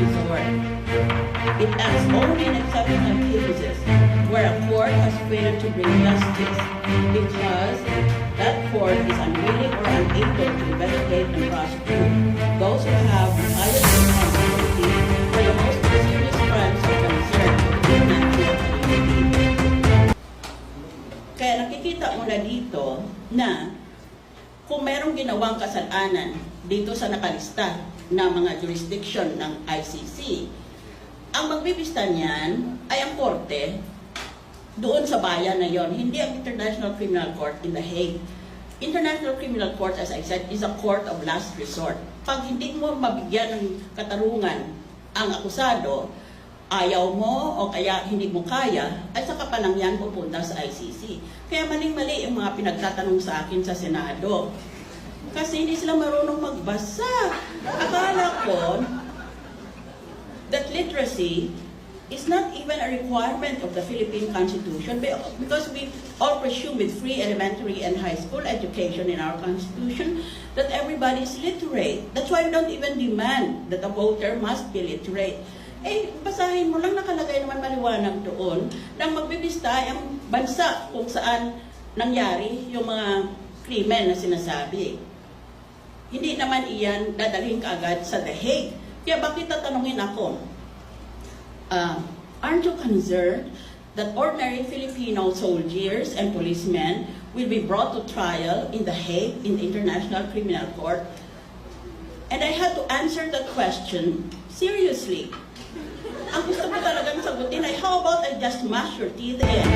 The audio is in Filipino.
resort. It acts only in exceptional cases where a court has failed to bring justice because that court is unwilling or unable to investigate and prosecute those who have highest responsibility for the most serious crimes of concern the national community. Kaya nakikita mo na dito na kung merong ginawang kasalanan dito sa nakalista na mga jurisdiction ng ICC, ang magbibista niyan ay ang korte doon sa bayan na yon, hindi ang International Criminal Court in The Hague. International Criminal Court, as I said, is a court of last resort. Pag hindi mo mabigyan ng katarungan ang akusado, ayaw mo o kaya hindi mo kaya, ay saka pa lang yan pupunta sa ICC. Kaya maling-mali yung mga pinagtatanong sa akin sa Senado. Kasi hindi sila marunong magbasa. Akala ko that literacy is not even a requirement of the Philippine Constitution be- because we all presume with free elementary and high school education in our Constitution that everybody is literate. That's why we don't even demand that a voter must be literate. Eh, basahin mo lang nakalagay naman maliwanag doon nang magbibista ang bansa kung saan nangyari yung mga krimen na sinasabi. Hindi naman iyan dadalhin kaagad sa The Hague. Kaya bakit tatanungin ako? Uh, aren't you concerned that ordinary Filipino soldiers and policemen will be brought to trial in The Hague in the International Criminal Court? And I had to answer that question seriously. Ang gusto ko talagang sagutin ay, how about I just mash your teeth in?